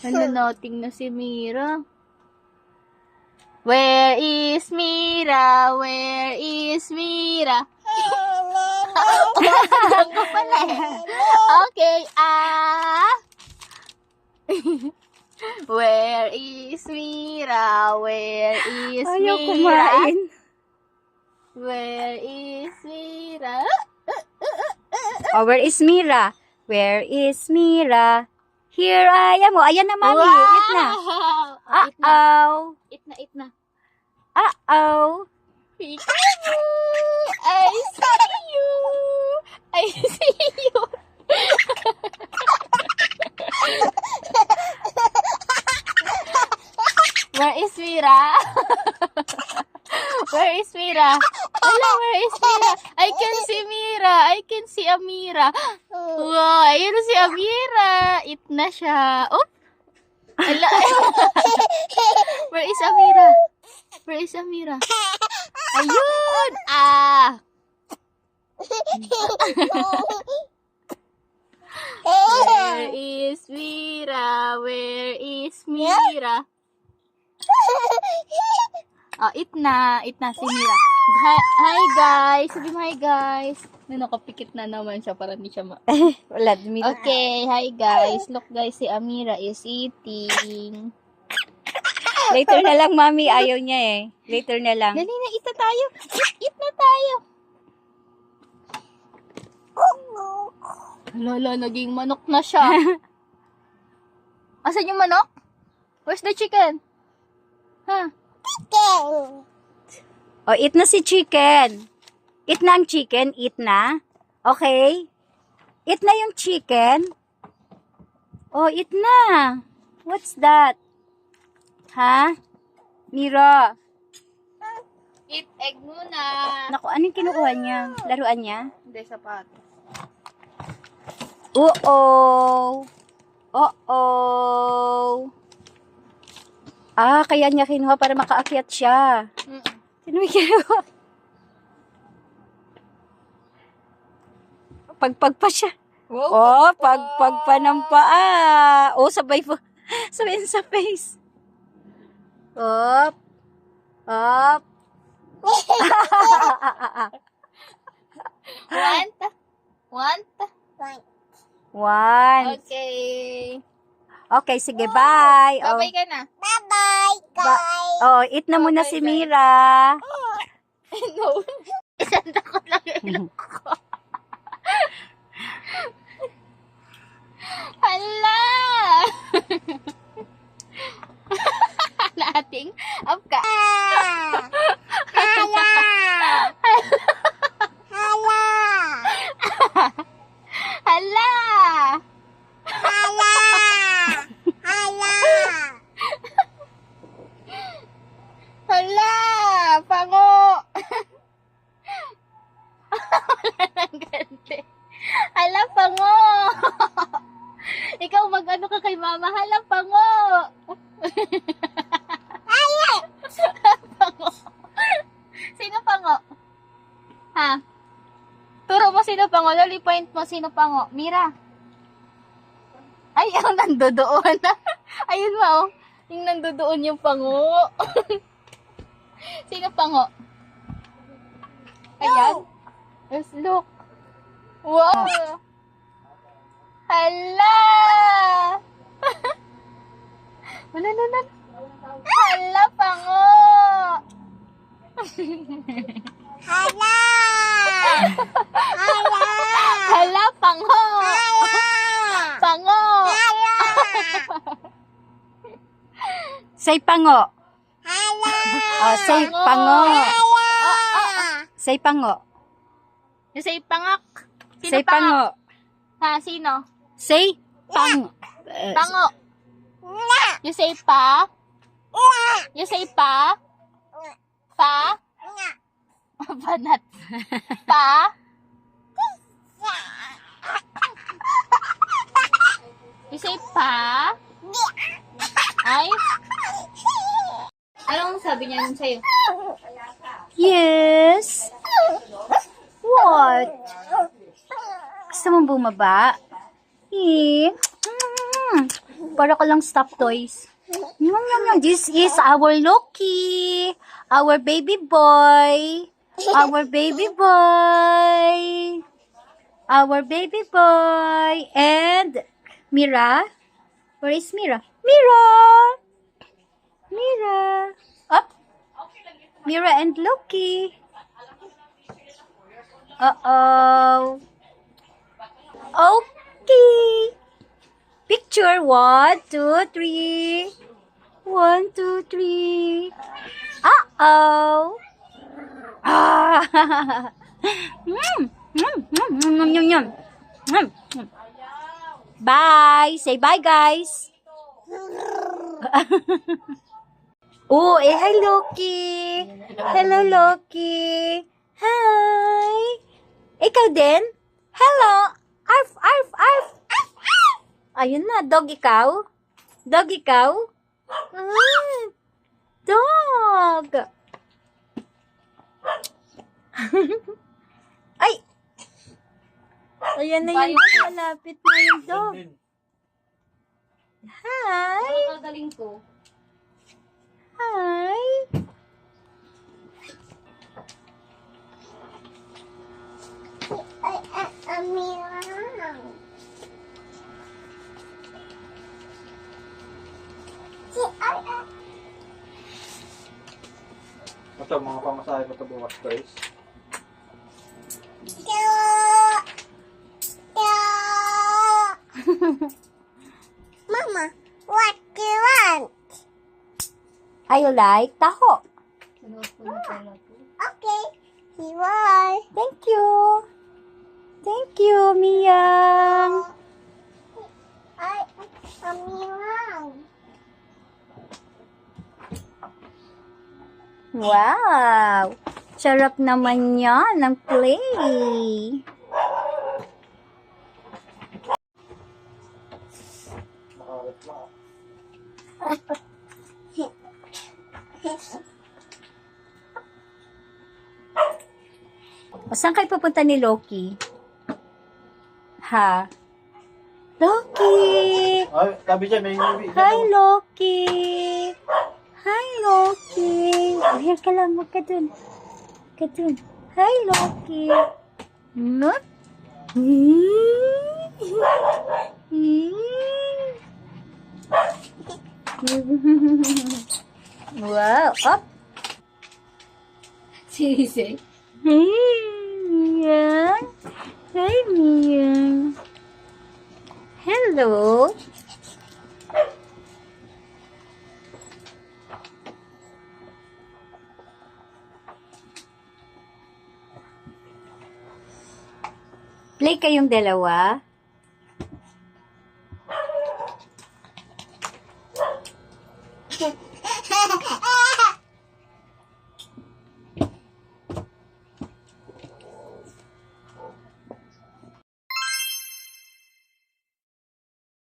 Ano noting na si Mira? Where is Mira? Where is Mira? Ako pala eh. Okay, ah. Where is Mira? Where is Ayaw Mira? kumain. Where is Mira? Oh, where is Mira? Where is Mira? Here I am. Oh, ayan na, mami. Eat na. Ah, Eat na. Uh-oh. Eat na, eat na. Uh-oh. Peekaboo! I see you! I see you! Where is Mira? where is Mira? Hello, where is Mira? I can see Mira. I can see Amira. Wow, ayun si Amira. Eat na siya. Oh! Ala. where is Amira? Where is Amira? Ayun! Ah! Where is Mira? Where is Mira? Oh, eat na. Eat na si Mira. Hi, hi guys. Sabi mo hi guys. May nakapikit na naman siya para hindi siya ma... Wala, dumi. Okay, hi guys. Look guys, si Amira is eating. Later na lang, mami. Ayaw niya eh. Later na lang. Dali na, eat na tayo. Eat, eat na tayo. Lala, naging manok na siya. Asan yung manok? Where's the chicken? Ha? Oh, eat na si chicken. Eat na ang chicken. Eat na. Okay? Eat na yung chicken. Oh, eat na. What's that? Ha? Mira. Eat egg muna. Naku, anong kinukuha niya? Laruan niya? Hindi, sapato. Oo. Oo. Ah, kaya niya kinuha para makaakyat siya. Mm. Sino may kinuha? Pagpag pa siya. Oh, pagpag pa ng paa. Oh, sabay po. Sabay sa face. Up. Up. Want? Want? One. Okay. Okay, sige, bye. Oh, Bye-bye ka na. ba- oh eat na muna si Mira. no. Isang takot lang yung ilong ko. Hala! Nating up ka. Hala! Hala! Pango! Wala nang ganti. Hala, pango! Ikaw mag-ano ka kay mama. Hala, pango! pango. Sino pango? Ha? Turo mo sino pango. Loli point mo sino pango. Mira. Ay, ang nandodoon. Ayun mo, oh. Yung nandodoon yung pango. Sino pango? Ayan. Yes, look. Wow. Hala! Wala na na. Hala, pango! Hala, pango! Pango! Say pango. Oh, say pango. Say pango. Yung say pangak. Sino Say pango. Ha, sino? Say pang. eh, Pango. You say pa? You say pa? Pa? Banat. Pa? You say pa? Ay? Anong sabi niya nun sa'yo? Yes. What? Gusto mong bumaba? Eh. Para ka lang stop toys. Yum, yum. This is our Loki. Our baby boy. Our baby boy. Our baby boy. And Mira. Where is Mira? Mira! Mira. Up. Mira and Loki. Uh-oh. Okay. Picture. One, two, three. One, two, three. Uh-oh. Ah. Bye. Say bye, guys. oh, eh, hi, Loki. Hello, Loki. Hi. Ikaw din? Hello. Arf, arf, arf. Arf, arf. Ayun na, dog ikaw? Dog ikaw? Ah, dog. Ay! Ayan na yung dog. Malapit na yung dog. Hi! Kagaling ko. Hi! Ito, mga pamasahe ko ito bukas, guys. Mama, what do you want? I like taho. Okay, here are. Thank you. Thank you, Miyang. I am around. Wow! Sarap naman yan ng play. O, saan kayo pupunta ni Loki? Ha? Loki! Ay, sabi dyan, may. Hi, Loki! Hi, Loki! Here ka lang. Huwag ka dun. Ka dun. Hi, Loki! No? wow! Up! Sisi. Hey, Mia. Hey, Mia. Hello. Kayong dalawa.